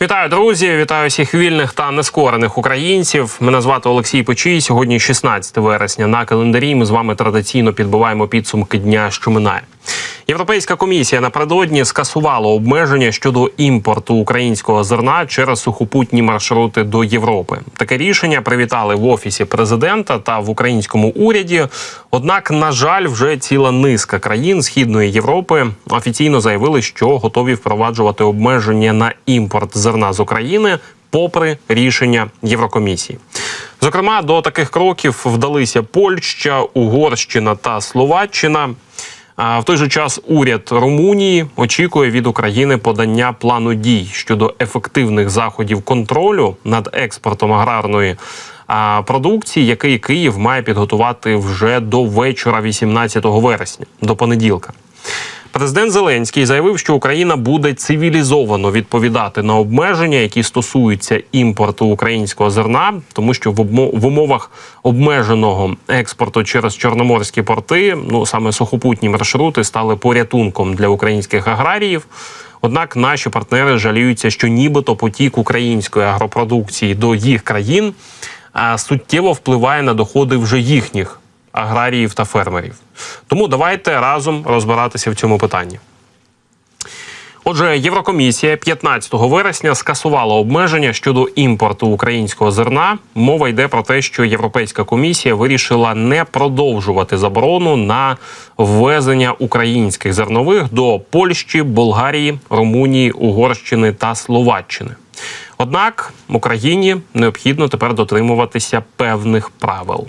Вітаю, друзі! Вітаю всіх вільних та нескорених українців. Мене звати Олексій Почій. Сьогодні 16 вересня. На календарі ми з вами традиційно підбиваємо підсумки дня, що минає. Європейська комісія напередодні скасувала обмеження щодо імпорту українського зерна через сухопутні маршрути до Європи. Таке рішення привітали в офісі президента та в українському уряді. Однак, на жаль, вже ціла низка країн Східної Європи офіційно заявили, що готові впроваджувати обмеження на імпорт зерна з України. Попри рішення Єврокомісії, зокрема до таких кроків вдалися Польща, Угорщина та Словаччина. А в той же час уряд Румунії очікує від України подання плану дій щодо ефективних заходів контролю над експортом аграрної продукції, який Київ має підготувати вже до вечора, 18 вересня, до понеділка. Президент Зеленський заявив, що Україна буде цивілізовано відповідати на обмеження, які стосуються імпорту українського зерна, тому що в умовах обмеженого експорту через чорноморські порти, ну саме сухопутні маршрути, стали порятунком для українських аграріїв. Однак наші партнери жаліються, що нібито потік української агропродукції до їх країн суттєво впливає на доходи вже їхніх аграріїв та фермерів. Тому давайте разом розбиратися в цьому питанні. Отже, Єврокомісія 15 вересня скасувала обмеження щодо імпорту українського зерна. Мова йде про те, що Європейська комісія вирішила не продовжувати заборону на ввезення українських зернових до Польщі, Болгарії, Румунії, Угорщини та Словаччини. Однак Україні необхідно тепер дотримуватися певних правил.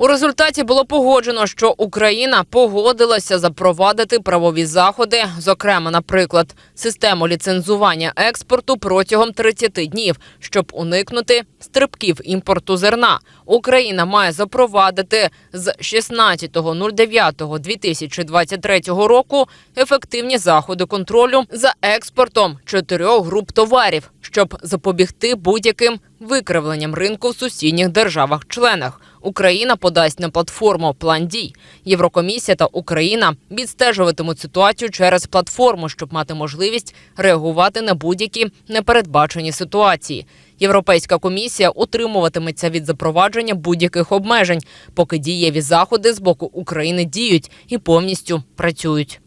У результаті було погоджено, що Україна погодилася запровадити правові заходи, зокрема, наприклад, систему ліцензування експорту протягом 30 днів, щоб уникнути стрибків імпорту зерна. Україна має запровадити з 16.09.2023 року ефективні заходи контролю за експортом чотирьох груп товарів, щоб запобігти будь-яким викривленням ринку в сусідніх державах-членах. Україна подасть на платформу план дій. Єврокомісія та Україна відстежуватимуть ситуацію через платформу, щоб мати можливість реагувати на будь-які непередбачені ситуації. Європейська комісія утримуватиметься від запровадження будь-яких обмежень, поки дієві заходи з боку України діють і повністю працюють.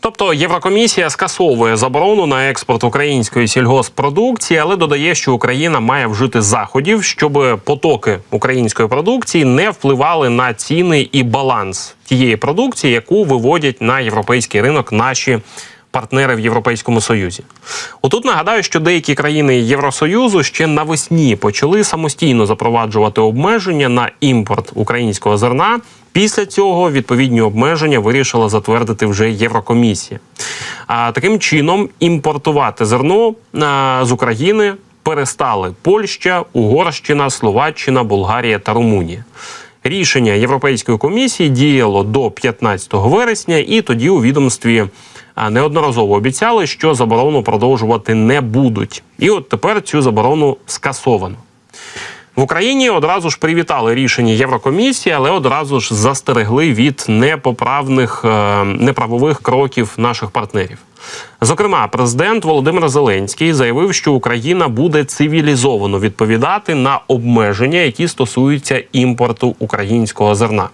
Тобто Єврокомісія скасовує заборону на експорт української сільгосппродукції, але додає, що Україна має вжити заходів, щоб потоки української продукції не впливали на ціни і баланс тієї продукції, яку виводять на європейський ринок наші. Партнери в Європейському Союзі. Отут нагадаю, що деякі країни Євросоюзу ще навесні почали самостійно запроваджувати обмеження на імпорт українського зерна. Після цього відповідні обмеження вирішила затвердити вже Єврокомісія. А таким чином імпортувати зерно з України перестали Польща, Угорщина, Словаччина, Болгарія та Румунія. Рішення Європейської комісії діяло до 15 вересня, і тоді у відомстві неодноразово обіцяли, що заборону продовжувати не будуть. І от тепер цю заборону скасовано. В Україні одразу ж привітали рішення Єврокомісії, але одразу ж застерегли від непоправних е, неправових кроків наших партнерів. Зокрема, президент Володимир Зеленський заявив, що Україна буде цивілізовано відповідати на обмеження, які стосуються імпорту українського зерна.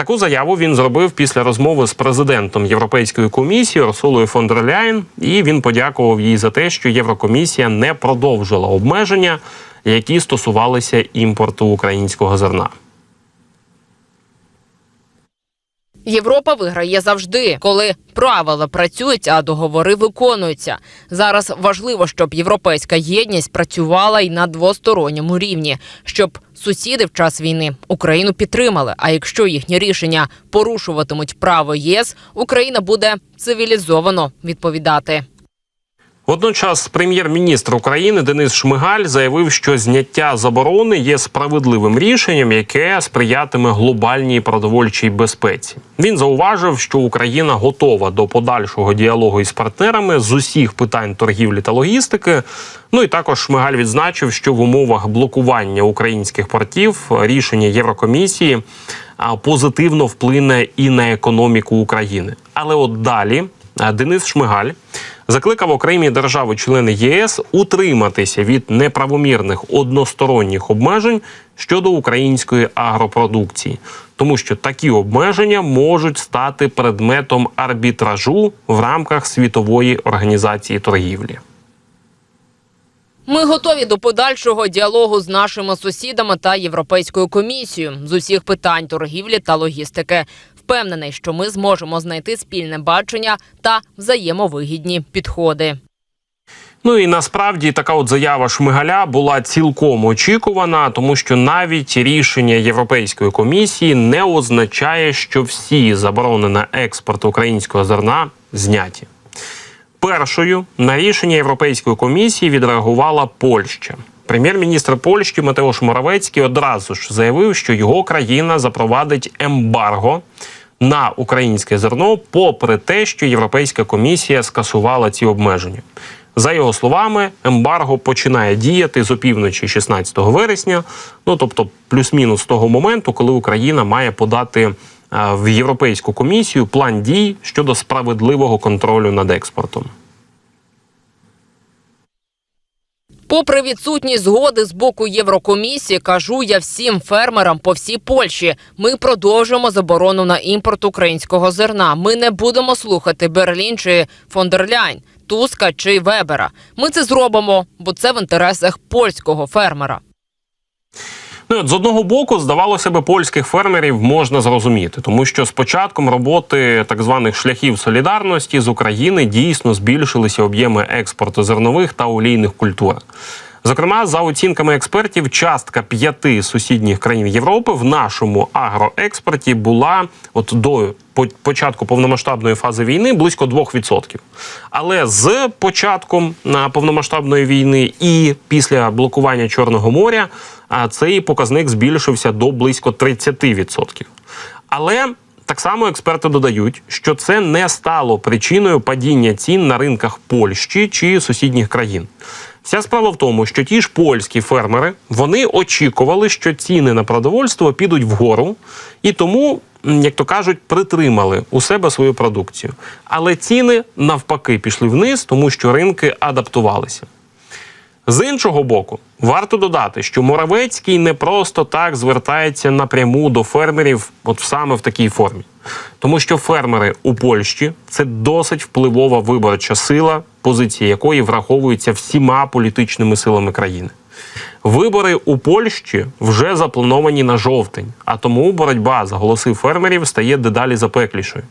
Таку заяву він зробив після розмови з президентом Європейської комісії Урсулою фон дер Ляйн, і він подякував їй за те, що Єврокомісія не продовжила обмеження, які стосувалися імпорту українського зерна. Європа виграє завжди, коли правила працюють, а договори виконуються. Зараз важливо, щоб європейська єдність працювала й на двосторонньому рівні, щоб сусіди в час війни Україну підтримали. А якщо їхні рішення порушуватимуть право ЄС, Україна буде цивілізовано відповідати. Водночас прем'єр-міністр України Денис Шмигаль заявив, що зняття заборони є справедливим рішенням, яке сприятиме глобальній продовольчій безпеці. Він зауважив, що Україна готова до подальшого діалогу із партнерами з усіх питань торгівлі та логістики. Ну і також Шмигаль відзначив, що в умовах блокування українських портів рішення Єврокомісії позитивно вплине і на економіку України. Але от далі Денис Шмигаль закликав окремі держави-члени ЄС утриматися від неправомірних односторонніх обмежень щодо української агропродукції, тому що такі обмеження можуть стати предметом арбітражу в рамках світової організації торгівлі. Ми готові до подальшого діалогу з нашими сусідами та європейською комісією з усіх питань торгівлі та логістики. Впевнений, що ми зможемо знайти спільне бачення та взаємовигідні підходи. Ну і насправді така от заява Шмигаля була цілком очікувана, тому що навіть рішення Європейської комісії не означає, що всі заборони на експорт українського зерна зняті. Першою на рішення Європейської комісії відреагувала Польща. Прем'єр-міністр Польщі Матеуш Моравецький одразу ж заявив, що його країна запровадить ембарго на українське зерно, попри те, що Європейська комісія скасувала ці обмеження. За його словами, ембарго починає діяти з опівночі 16 вересня, ну тобто плюс-мінус того моменту, коли Україна має подати е, в Європейську комісію план дій щодо справедливого контролю над експортом. Попри відсутність згоди з боку Єврокомісії, кажу я всім фермерам по всій Польщі. Ми продовжуємо заборону на імпорт українського зерна. Ми не будемо слухати Берлін чи Фондерляйн, Туска чи Вебера. Ми це зробимо, бо це в інтересах польського фермера. Ну, от, з одного боку, здавалося би, польських фермерів можна зрозуміти, тому що з початком роботи так званих шляхів солідарності з України дійсно збільшилися об'єми експорту зернових та олійних культур. Зокрема, за оцінками експертів, частка п'яти сусідніх країн Європи в нашому агроекспорті була от до початку повномасштабної фази війни близько 2%. Але з початком повномасштабної війни і після блокування Чорного моря цей показник збільшився до близько 30%. Але так само експерти додають, що це не стало причиною падіння цін на ринках Польщі чи сусідніх країн. Вся справа в тому, що ті ж польські фермери вони очікували, що ціни на продовольство підуть вгору, і тому, як то кажуть, притримали у себе свою продукцію. Але ціни навпаки пішли вниз, тому що ринки адаптувалися. З іншого боку, варто додати, що Моравецький не просто так звертається напряму до фермерів, от саме в такій формі, тому що фермери у Польщі це досить впливова виборча сила, позиції якої враховуються всіма політичними силами країни. Вибори у Польщі вже заплановані на жовтень, а тому боротьба за голоси фермерів стає дедалі запеклішою.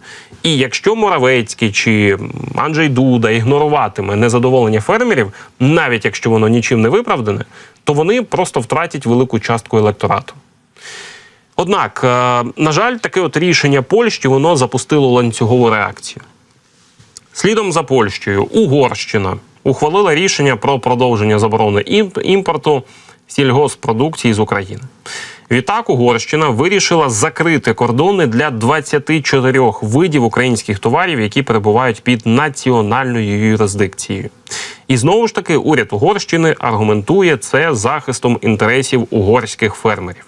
І якщо Моравецький чи Анджей Дуда ігноруватиме незадоволення фермерів, навіть якщо воно нічим не виправдане, то вони просто втратять велику частку електорату. Однак, е, на жаль, таке от рішення Польщі воно запустило ланцюгову реакцію. Слідом за Польщею Угорщина ухвалила рішення про продовження заборони імп- імпорту сільгоспродукції з України. Відтак Угорщина вирішила закрити кордони для 24 видів українських товарів, які перебувають під національною юрисдикцією. І знову ж таки, уряд Угорщини аргументує це захистом інтересів угорських фермерів.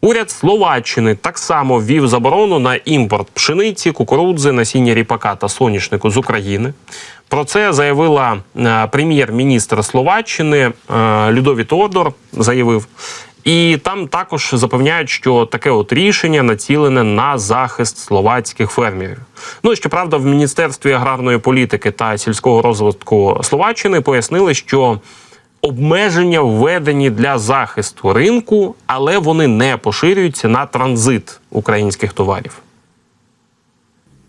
Уряд Словаччини так само ввів заборону на імпорт пшениці, кукурудзи, насіння ріпака та соняшнику з України. Про це заявила е, прем'єр-міністр Словаччини е, Людові Тодор. Заявив. І там також запевняють, що таке от рішення націлене на захист словацьких фермерів. Ну щоправда, в міністерстві аграрної політики та сільського розвитку Словаччини пояснили, що обмеження введені для захисту ринку, але вони не поширюються на транзит українських товарів.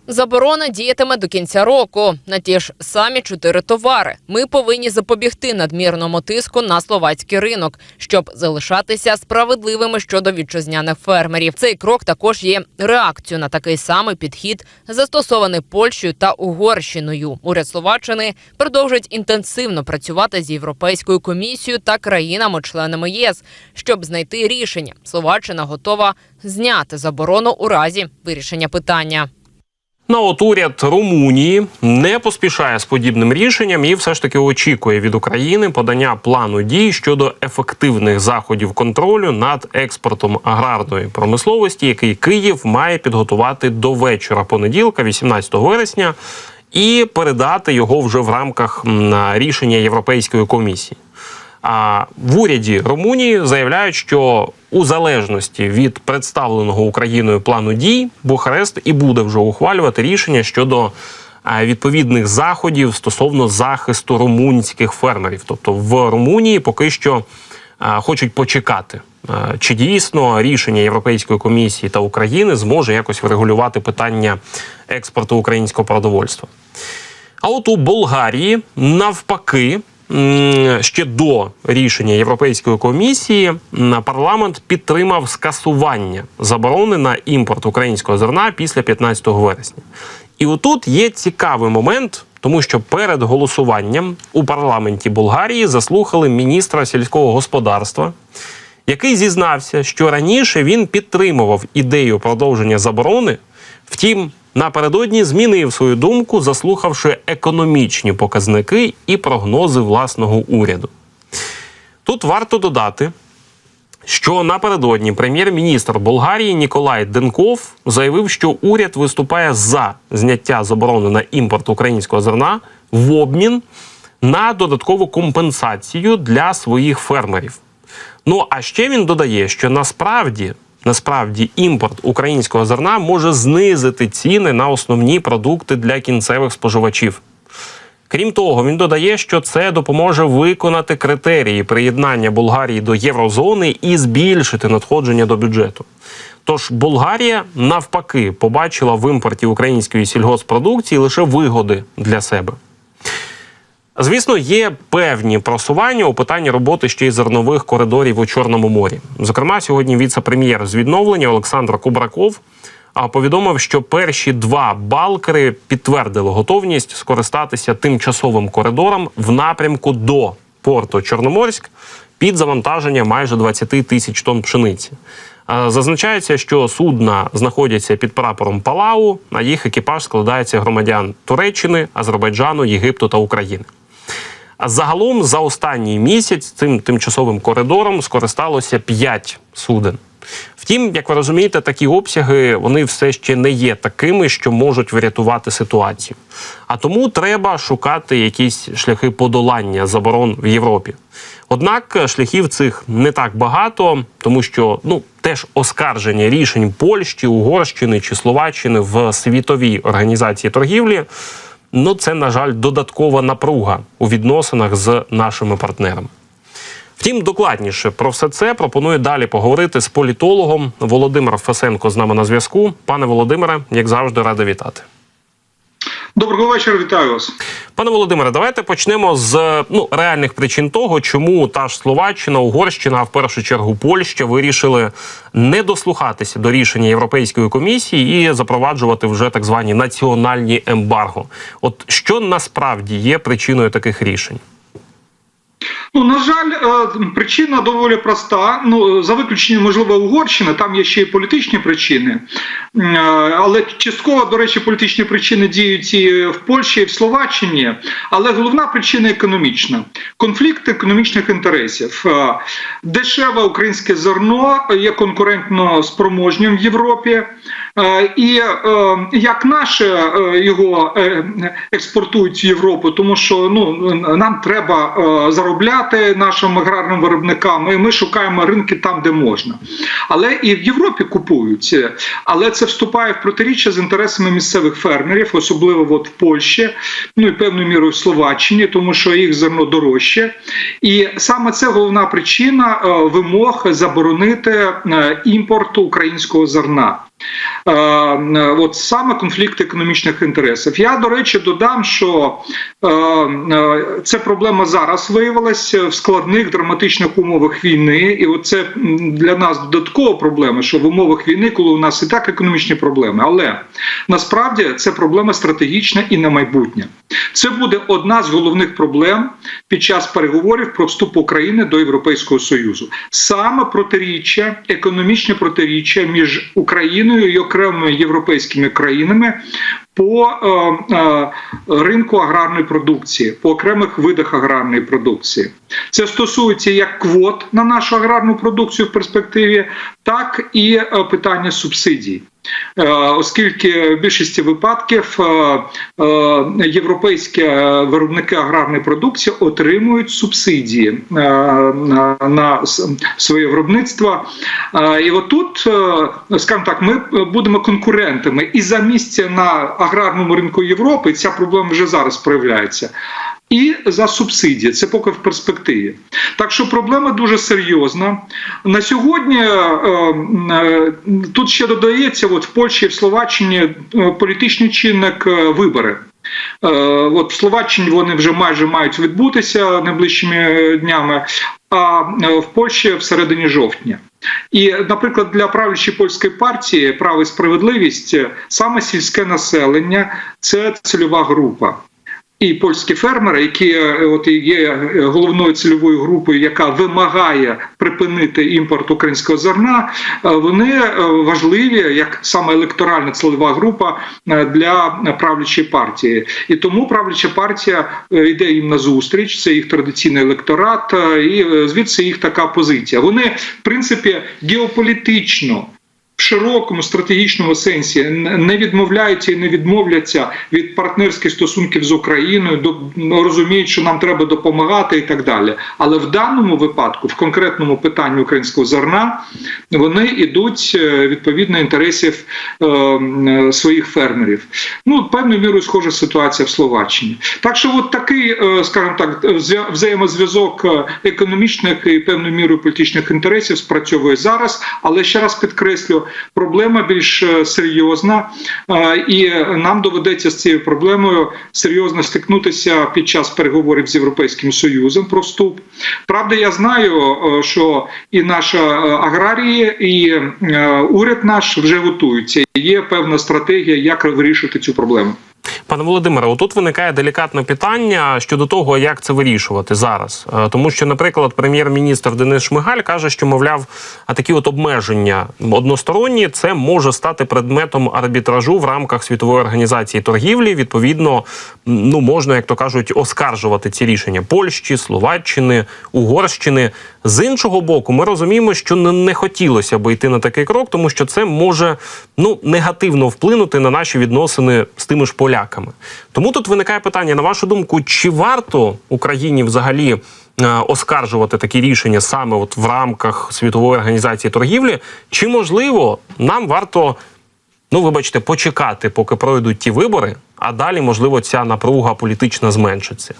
Заборона діятиме до кінця року на ті ж самі чотири товари. Ми повинні запобігти надмірному тиску на словацький ринок, щоб залишатися справедливими щодо вітчизняних фермерів. Цей крок також є реакцією на такий самий підхід, застосований Польщею та Угорщиною. Уряд Словаччини продовжить інтенсивно працювати з європейською комісією та країнами-членами ЄС, щоб знайти рішення. Словаччина готова зняти заборону у разі вирішення питання. Ну, от уряд Румунії не поспішає з подібним рішенням і все ж таки очікує від України подання плану дій щодо ефективних заходів контролю над експортом аграрної промисловості, який Київ має підготувати до вечора понеділка, 18 вересня. і передати його вже в рамках рішення Європейської комісії. А в уряді Румунії заявляють, що у залежності від представленого Україною плану дій Бухарест і буде вже ухвалювати рішення щодо е, відповідних заходів стосовно захисту румунських фермерів. Тобто в Румунії поки що е, хочуть почекати, е, чи дійсно рішення Європейської комісії та України зможе якось врегулювати питання експорту українського продовольства. А от у Болгарії навпаки. Ще до рішення Європейської комісії парламент підтримав скасування заборони на імпорт українського зерна після 15 вересня. І отут є цікавий момент, тому що перед голосуванням у парламенті Болгарії заслухали міністра сільського господарства, який зізнався, що раніше він підтримував ідею продовження заборони. Втім, напередодні змінив свою думку, заслухавши економічні показники і прогнози власного уряду. Тут варто додати, що напередодні прем'єр-міністр Болгарії Ніколай Денков заявив, що уряд виступає за зняття заборони на імпорт українського зерна в обмін на додаткову компенсацію для своїх фермерів. Ну а ще він додає, що насправді, насправді імпорт українського зерна може знизити ціни на основні продукти для кінцевих споживачів. Крім того, він додає, що це допоможе виконати критерії приєднання Болгарії до єврозони і збільшити надходження до бюджету. Тож Болгарія навпаки побачила в імпорті української сільгоспродукції лише вигоди для себе. Звісно, є певні просування у питанні роботи ще й зернових коридорів у Чорному морі. Зокрема, сьогодні віце-прем'єр з відновлення Олександр Кубраков повідомив, що перші два балкери підтвердили готовність скористатися тимчасовим коридором в напрямку до порту Чорноморськ під завантаження майже 20 тисяч тонн пшениці. Зазначається, що судна знаходяться під прапором Палау, а їх екіпаж складається громадян Туреччини, Азербайджану, Єгипту та України. А загалом за останній місяць цим тимчасовим коридором скористалося 5 суден. Втім, як ви розумієте, такі обсяги вони все ще не є такими, що можуть врятувати ситуацію. А тому треба шукати якісь шляхи подолання заборон в Європі. Однак шляхів цих не так багато, тому що ну теж оскарження рішень Польщі, Угорщини чи Словаччини в світовій організації торгівлі. Ну, це, на жаль, додаткова напруга у відносинах з нашими партнерами. Втім, докладніше про все це пропоную далі поговорити з політологом Володимиром Фесенко з нами на зв'язку. Пане Володимире, як завжди, радий вітати. Доброго вечора, вітаю вас. Пане Володимире, давайте почнемо з ну реальних причин того, чому та ж Словаччина, Угорщина, а в першу чергу Польща вирішили не дослухатися до рішення Європейської комісії і запроваджувати вже так звані національні ембарго. От що насправді є причиною таких рішень? Ну на жаль, е, причина доволі проста. Ну за виключенням можливо Угорщини, там є ще й політичні причини, Е, але частково, до речі, політичні причини діють і в Польщі, і в Словаччині. Але головна причина економічна: конфлікт економічних інтересів. Е, Дешеве українське зерно є конкурентно спроможнім в Європі. Е, І е, як наше е, його експортують в Європу, тому що ну нам треба заробляти нашим аграрним виробникам, і ми шукаємо ринки там, де можна. Але і в Європі купують. Але це вступає в протиріччя з інтересами місцевих фермерів, особливо от в Польщі, ну і певною мірою в Словаччині, тому що їх зерно дорожче. І саме це головна причина вимог заборонити імпорт українського зерна. Е, е, От саме конфлікт економічних інтересів. Я до речі додам, що е, ця проблема зараз виявилася в складних драматичних умовах війни, і це для нас додаткова проблема, що в умовах війни, коли у нас і так економічні проблеми, але насправді це проблема стратегічна і на майбутнє. Це буде одна з головних проблем під час переговорів про вступ України до Європейського Союзу. Саме протиріччя, економічне протиріччя між Україною і окремими європейськими країнами по е, е, ринку аграрної продукції, по окремих видах аграрної продукції. Це стосується як квот на нашу аграрну продукцію в перспективі, так і е, питання субсидій. Е, оскільки в більшості випадків е, е, європейські виробники аграрної продукції отримують субсидії на, своє виробництво. І отут, скажімо так, ми будемо конкурентами і за місце на аграрному ринку Європи ця проблема вже зараз проявляється. І за субсидії, це поки в перспективі. Так що проблема дуже серйозна. На сьогодні е, е, тут ще додається, от в Польщі і в Словаччині е, політичний чинник вибори. От в Словаччині вони вже майже мають відбутися найближчими днями, а в Польщі в середині жовтня. І, наприклад, для правлячої польської партії право і справедливість саме сільське населення це цільова група. І польські фермери, які е, от є е, головною цільовою групою, яка вимагає припинити імпорт українського зерна, е, вони важливі як саме електоральна цільова група для правлячої партії. І тому правляча партія йде їм на зустріч. Це їх традиційний електорат, і звідси їх така позиція. Вони, в принципі, геополітично. В широкому стратегічному сенсі не відмовляються і не відмовляться від партнерських стосунків з Україною, до розуміють, що нам треба допомагати і так далі. Але в даному випадку, в конкретному питанні українського зерна, вони йдуть е, відповідно інтересів е, своїх фермерів. Ну певною мірою схожа ситуація в Словаччині. Так що, от такий, е, скажімо так, вза- взаємозв'язок е, економічних і певною мірою політичних інтересів спрацьовує зараз. Але ще раз підкреслю, проблема більш е, серйозна, е, і нам доведеться з цією проблемою серйозно стикнутися під час переговорів з Європейським Союзом про вступ. Правда, я знаю, е, що і наша аграрія, і уряд наш вже готуються. Є певна стратегія, як вирішити цю проблему. Пане Володимире, отут виникає делікатне питання щодо того, як це вирішувати зараз. Е, Тому що, наприклад, прем'єр-міністр Денис Шмигаль каже, що мовляв, а такі от обмеження односторонні це може стати предметом арбітражу в рамках світової організації торгівлі. Відповідно, ну можна, як то кажуть, оскаржувати ці рішення Польщі, Словаччини, Угорщини. З іншого боку, ми розуміємо, що не, хотілося би йти на такий крок, тому що це може ну негативно вплинути на наші відносини з тими ж поляками. Тому тут виникає питання: на вашу думку, чи варто Україні взагалі е, оскаржувати такі рішення саме от в рамках світової організації торгівлі, чи можливо нам варто, ну вибачте, почекати, поки пройдуть ті вибори, а далі можливо ця напруга політична зменшиться.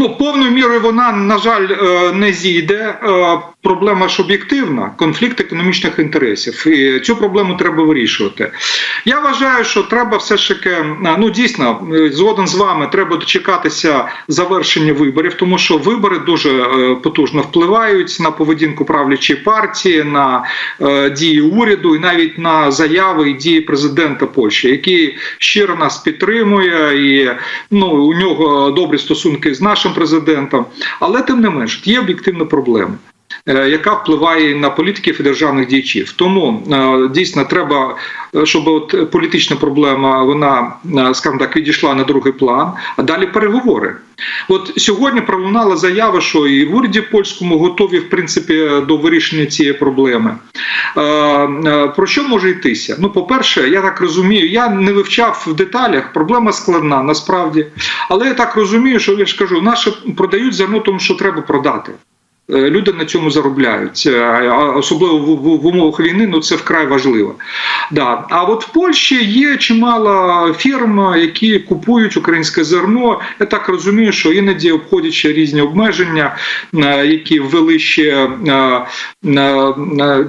Ну, повною мірою вона, на жаль, е, не зійде. Е, Проблема ж об'єктивна, конфлікт економічних інтересів. І цю проблему треба вирішувати. Я вважаю, що треба все ж таки, е, ну дійсно, згоден з вами, треба дочекатися завершення виборів, тому що вибори дуже потужно впливають на поведінку правлячої партії, на дії уряду і навіть на заяви і дії президента Польщі, який щиро нас підтримує, і ну у нього добрі стосунки з нашим президентом. Але тим не менш є об'єктивна проблема. Е, Яка впливає на політиків і державних діячів, тому е, дійсно треба, е, щоб от політична проблема вона, скажімо так, відійшла на другий план, а далі переговори. От сьогодні пролунала заява, що і в уряді польському готові в принципі до вирішення цієї проблеми. Про що може йтися? Ну, по-перше, я так розумію, я не вивчав в деталях. Проблема складна насправді, але я так розумію, що я ж кажу, наші продають зерно, тому що треба продати. Е, Люди на цьому заробляють, Е, особливо в, умовах війни, ну це вкрай важливо. Да. А от в Польщі є чимало фірм, які купують українське зерно. Я так розумію, що іноді обходячи різні обмеження, е, які ввели ще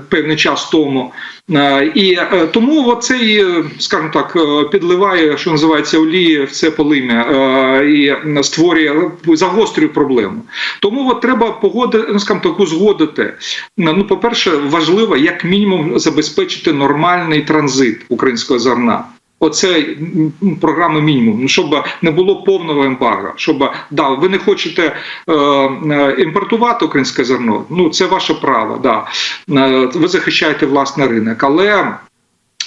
певний час тому. Е, І е, тому оцей, е, скажімо так, підливає, що називається олії в це полим'я і створює загострює проблему. Тому от треба погодити, ну скажімо так, узгодити. Ну, по-перше, важливо як мінімум забезпечити нормальний транзит українського зерна. Оце програми мінімум, ну, щоб не було повного ембарго. Щоб да, ви не хочете е, е, імпортувати українське зерно. Ну це ваше право. Да. Е, ви захищаєте власний ринок, але.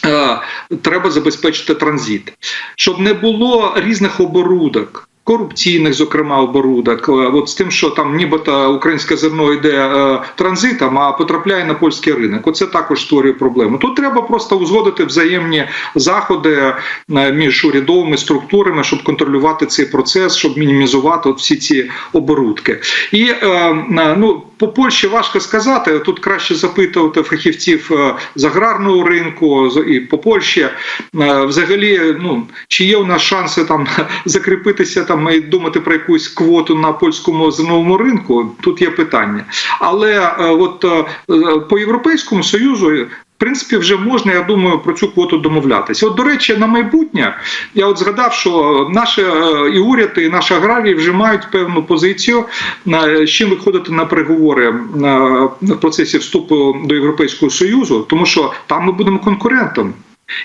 е, Треба забезпечити транзит, щоб не було різних оборудок. Корупційних, зокрема, оборудок. Е, От з тим, що там нібито українське зерно йде е, транзитом, а потрапляє на польський ринок. Оце також створює проблему. Тут треба просто узгодити взаємні заходи е, між урядовими структурами, щоб контролювати цей процес, щоб мінімізувати от всі ці оборудки. І ну по Польщі важко сказати. Тут краще запитувати фахівців з аграрного ринку і по Польщі. Взагалі, ну чи є у нас шанси там закріпитися там і думати про якусь квоту на польському зерновому ринку? Тут є питання. Але е, от е, е, по європейському союзу. В принципі, вже можна, я думаю, про цю квоту домовлятися. От, до речі, на майбутнє я от згадав, що наші і уряд, і наші аграрії вже мають певну позицію, з чим виходити на переговори в процесі вступу до Європейського Союзу, тому що там ми будемо конкурентом.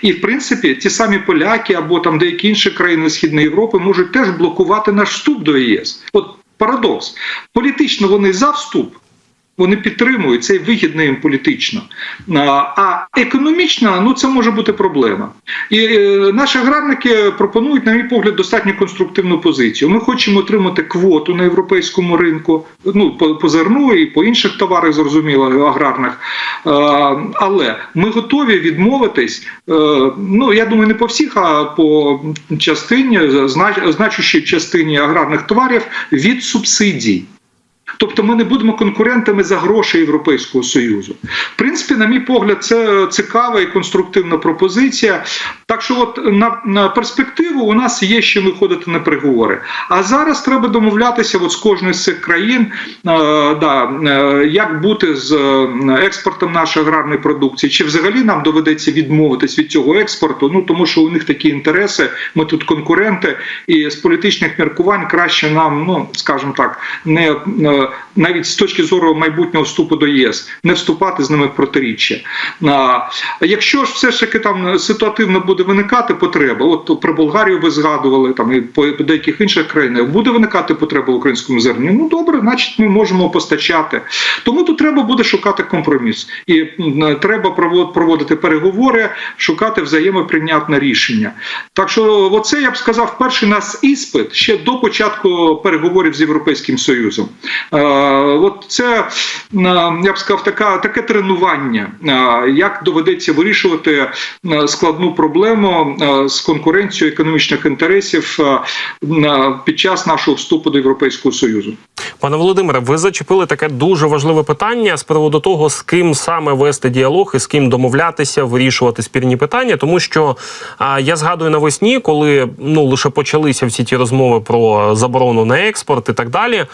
І в принципі, ті самі поляки або там деякі інші країни Східної Європи можуть теж блокувати наш вступ до ЄС. От парадокс. Політично вони за вступ. Вони підтримують це вигідно їм політично. А, А економічно ну це може бути проблема. І е, наші аграрники пропонують, на мій погляд, достатньо конструктивну позицію. Ми хочемо отримати квоту на європейському ринку, ну по, по зерну і по інших товарах, зрозуміло, аграрних. Але ми готові відмовитись. е, Ну я думаю, не по всіх, а по частині, зна- значущій частині аграрних товарів від субсидій. Тобто ми не будемо конкурентами за гроші Європейського Союзу. В принципі, на мій погляд, це цікава і конструктивна пропозиція. Так що, от на, на перспективу у нас є ще виходити на переговори. А зараз треба домовлятися от з кожної з цих країн, е, да, е, як бути з е, експортом нашої аграрної продукції, чи взагалі нам доведеться відмовитись від цього експорту. Ну тому що у них такі інтереси. Ми тут конкуренти, і з політичних міркувань краще нам, ну скажімо так, не е, навіть з точки зору майбутнього вступу до ЄС, не вступати з ними в протиріччя. А якщо ж все ж таки там ситуативно буде виникати потреба, от про Болгарію ви згадували там і по деяких інших країнах буде виникати потреба в українському зерні. Ну добре, значить, ми можемо постачати. Тому тут треба буде шукати компроміс, і треба проводити переговори, шукати взаємоприйнятне рішення. Так що, оце я б сказав, перший нас іспит ще до початку переговорів з Європейським Союзом. Е, От це е, я б сказав, така таке тренування, е, як доведеться вирішувати е, складну проблему е, з конкуренцією економічних інтересів е, під час нашого вступу до Європейського Союзу. Пане Володимире, ви зачепили таке дуже важливе питання з приводу того, з ким саме вести діалог і з ким домовлятися, вирішувати спірні питання. Тому що а, я згадую навесні, коли ну лише почалися всі ті розмови про заборону на експорт і так далі.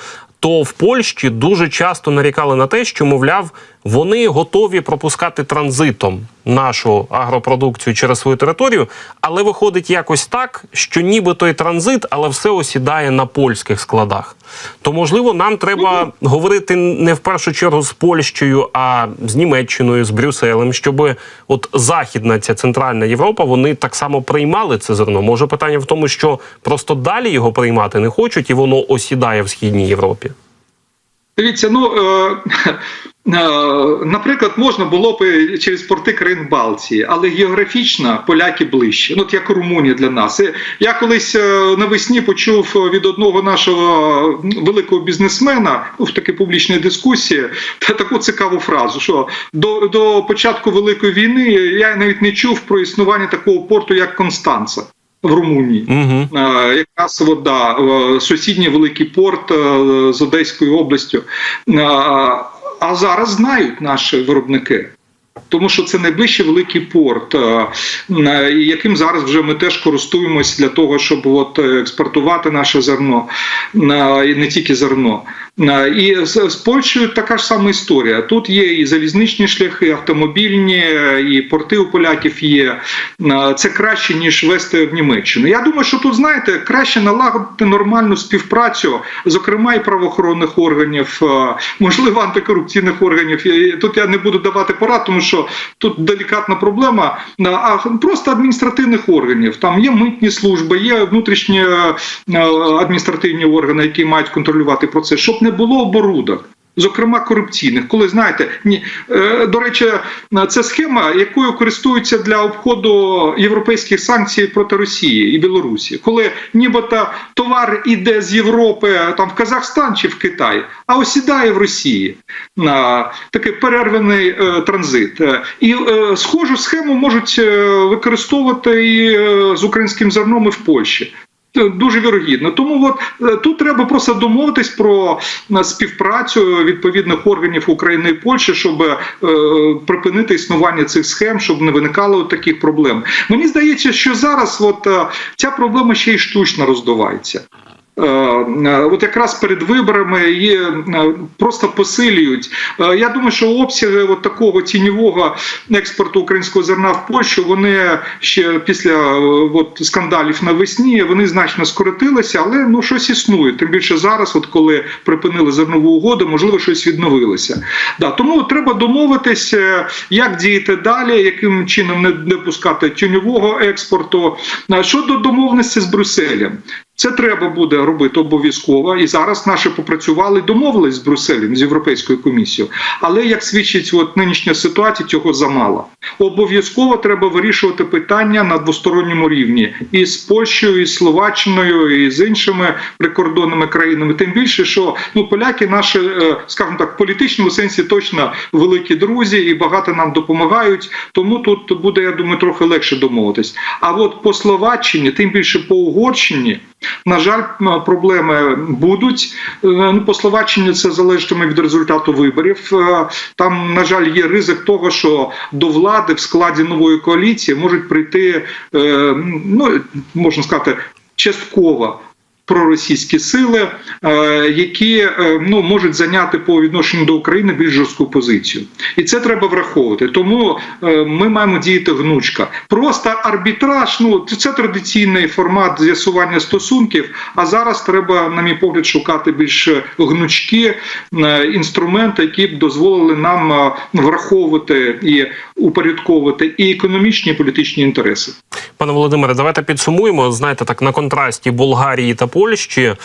То в Польщі дуже часто нарікали на те, що мовляв, вони готові пропускати транзитом нашу агропродукцію через свою територію, але виходить якось так, що ніби той транзит, але все осідає на польських складах. То можливо, нам треба говорити не в першу чергу з Польщею, а з Німеччиною, з Брюсселем, щоб от західна ця центральна Європа вони так само приймали це зерно. Може, питання в тому, що просто далі його приймати не хочуть, і воно осідає в східній Європі. Дивіться, ну е, наприклад, можна було б через порти країн Балтії, але географічно поляки ближче. Ну, от як Румунія для нас. Е, Я колись е, навесні почув від одного нашого великого бізнесмена ну, в такій публічній дискусії та таку цікаву фразу, що до, до початку великої війни я навіть не чув про існування такого порту, як Констанца. В Румунії Угу. Е, якраз от, да, е, сусідній великий порт е, з Одеською областю. Е, А зараз знають наші виробники. Тому що це найближчий великий порт, е, е, і яким зараз вже ми теж користуємось для того, щоб от е, експортувати наше зерно, і не тільки зерно. І з, Польщею така ж сама історія. Тут є і залізничні шляхи, автомобільні, е, і порти у поляків є. Це краще ніж вести в Німеччину. Я думаю, що тут знаєте краще налагодити нормальну співпрацю, зокрема і правоохоронних органів, можливо, антикорупційних органів. Тут я не буду давати порад, тому що тут делікатна проблема. е, А просто адміністративних органів. Там є митні служби, є внутрішні е, адміністративні органи, які мають контролювати процес, щоб не було оборудок. Зокрема, корупційних, коли знаєте, ні е, до речі, це схема, якою користуються для обходу європейських санкцій проти Росії і Білорусі, коли нібито товар іде з Європи там в Казахстан чи в Китай, а осідає в Росії на такий перерваний е, транзит. Е, І схожу схему можуть використовувати і з українським зерном і в Польщі. Дуже вірогідно. Тому от е, тут треба просто домовитись про е, співпрацю відповідних органів України і Польщі, щоб е, припинити існування цих схем, щоб не виникало таких проблем. Мені здається, що зараз от е, ця проблема ще й штучно роздувається. Е, е, От якраз перед виборами її е, просто посилюють. Я думаю, що обсяги от такого тіньового експорту українського зерна в Польщу вони ще після от скандалів навесні вони значно скоротилися, але ну щось існує. Тим більше зараз, от коли припинили зернову угоду, можливо, щось відновилося. Да, тому треба домовитися, як діяти далі, яким чином не допускати тіньового експорту. Щодо домовленості з Брюсселем. Це треба буде робити обов'язково. І зараз наші попрацювали, домовились з Брюсселем, з Європейською комісією. Але як свідчить от нинішня ситуація, цього замало. Обов'язково треба вирішувати питання на двосторонньому рівні і з Польщею, і з Словаччиною, і з іншими прикордонними країнами. Тим більше, що ну поляки наші, е, скажімо так, в політичному сенсі точно великі друзі і багато нам допомагають. Тому тут буде, я думаю, трохи легше домовитись. А от по Словаччині, тим більше по Угорщині. На жаль, проблеми будуть. Е, Ну, по Словаччині це залежатиме від результату виборів. Е, Там, на жаль, є ризик того, що до влади в складі нової коаліції можуть прийти, е, ну можна сказати, частково. Проросійські сили, е, які е, ну можуть зайняти по відношенню до України більш жорстку позицію, і це треба враховувати. Тому е, ми маємо діяти гнучка. Просто арбітраж. Ну це традиційний формат з'ясування стосунків. А зараз треба, на мій погляд, шукати більш гнучкі інструменти, які б дозволили нам враховувати і упорядковувати і економічні, і політичні інтереси. Пане Володимире, давайте підсумуємо. Знаєте, так на контрасті Болгарії та Польщі.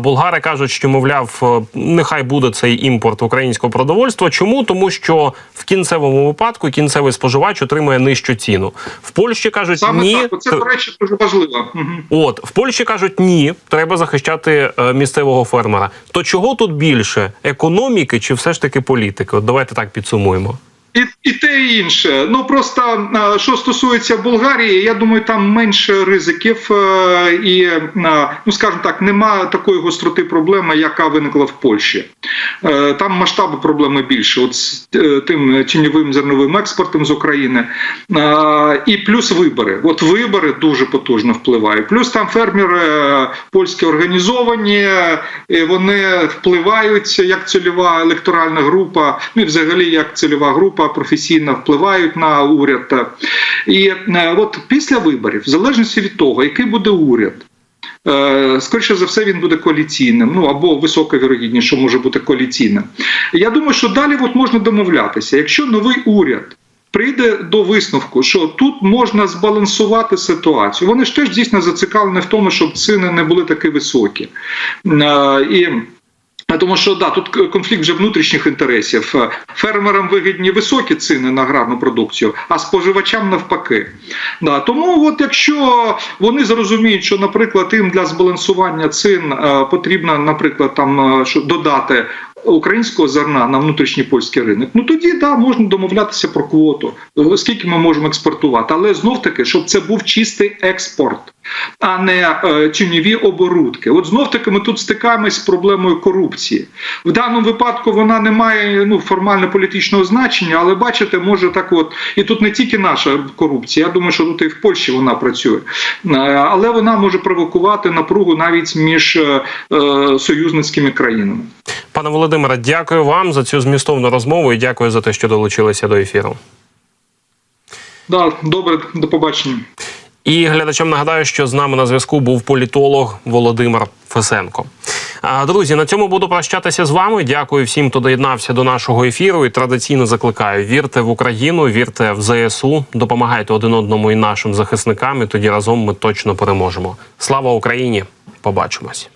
Болгари кажуть, що мовляв, е, нехай буде цей імпорт українського продовольства. Чому? Тому що в кінцевому випадку кінцевий споживач отримує нижчу ціну. В Польщі кажуть, Саме ні. так, це до речі дуже важливо. Мгм. От в Польщі кажуть, ні, треба захищати е, місцевого фермера. То чого тут більше економіки чи все ж таки політики? От давайте так підсумуємо. І, і те і інше. Ну просто що стосується Болгарії, я думаю, там менше ризиків е, і е, ну скажімо так, нема такої гостроти проблеми, яка виникла в Польщі. Е, Там масштаби проблеми більше. От з тим тіньовим зерновим експортом з України. І плюс вибори. От вибори дуже потужно впливають. Плюс там фермери польські організовані, вони впливають як цільова електоральна група, ну і взагалі як цільова група професійно впливають на уряд. І е, от після виборів, в залежності від того, який буде уряд. е, Скоріше за все, він буде коаліційним, ну або висока вірогідність, що може бути коаліційним. Я думаю, що далі от можна домовлятися. Якщо новий уряд прийде до висновку, що тут можна збалансувати ситуацію, вони ж теж дійсно зацікавлені в тому, щоб ціни не були такі високі. Е, І Тому що да, тут конфлікт вже внутрішніх інтересів. Е, Фермерам вигідні високі ціни на аграрну продукцію, а споживачам навпаки. Да, тому, от якщо вони зрозуміють, що, наприклад, їм для збалансування цін е, потрібно, наприклад, там е, що додати. Українського зерна на внутрішній польський ринок, ну тоді да можна домовлятися про квоту, скільки ми можемо експортувати, але знов таки, щоб це був чистий експорт, а не е, тіньові оборудки. От знов таки ми тут стикаємось з проблемою корупції. В даному випадку вона не має ну формально політичного значення, але бачите, може так, от і тут не тільки наша корупція. Я думаю, що тут і в Польщі вона працює, Е, але вона може провокувати напругу навіть між е, е, союзницькими країнами. Пане Володимире, дякую вам за цю змістовну розмову і дякую за те, що долучилися до ефіру. Да, добре, до побачення. І глядачам нагадаю, що з нами на зв'язку був політолог Володимир Фесенко. Друзі, на цьому буду прощатися з вами. Дякую всім, хто доєднався до нашого ефіру. І традиційно закликаю: вірте в Україну, вірте в ЗСУ, допомагайте один одному і нашим захисникам. І тоді разом ми точно переможемо. Слава Україні! Побачимось.